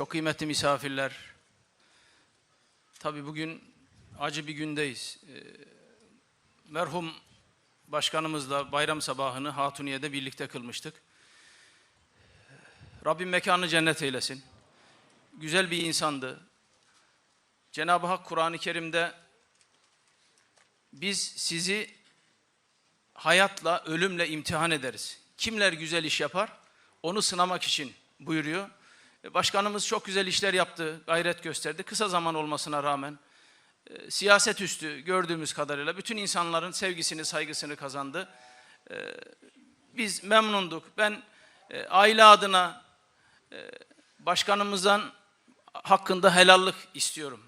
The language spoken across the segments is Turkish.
çok kıymetli misafirler. Tabii bugün acı bir gündeyiz. Ee, merhum başkanımızla bayram sabahını Hatuniye'de birlikte kılmıştık. Rabbim mekanını cennet eylesin. Güzel bir insandı. Cenab-ı Hak Kur'an-ı Kerim'de biz sizi hayatla, ölümle imtihan ederiz. Kimler güzel iş yapar? Onu sınamak için buyuruyor. E, Başkanımız çok güzel işler yaptı, gayret gösterdi. Kısa zaman olmasına rağmen e, siyaset üstü gördüğümüz kadarıyla bütün insanların sevgisini, saygısını kazandı. E, Biz memnunduk. Ben aile adına başkanımızdan hakkında helallik istiyorum.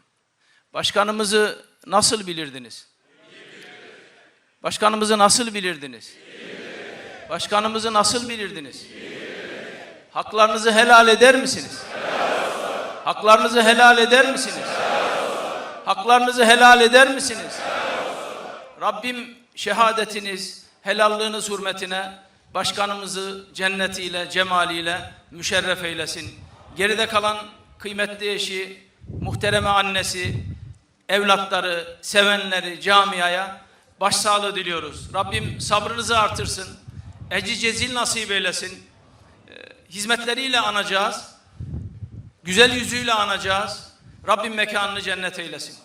Başkanımızı nasıl bilirdiniz? Başkanımızı nasıl bilirdiniz? Başkanımızı nasıl bilirdiniz? Haklarınızı helal eder misiniz? Haklarınızı helal eder misiniz? Haklarınızı helal eder misiniz? Rabbim şehadetiniz, helallığınız hürmetine başkanımızı cennetiyle, cemaliyle müşerref eylesin. Geride kalan kıymetli eşi, muhtereme annesi, evlatları, sevenleri, camiaya başsağlığı diliyoruz. Rabbim sabrınızı artırsın. Ecri cezil nasip eylesin. Hizmetleriyle anacağız. Güzel yüzüyle anacağız. Rabbim mekanını cennet eylesin.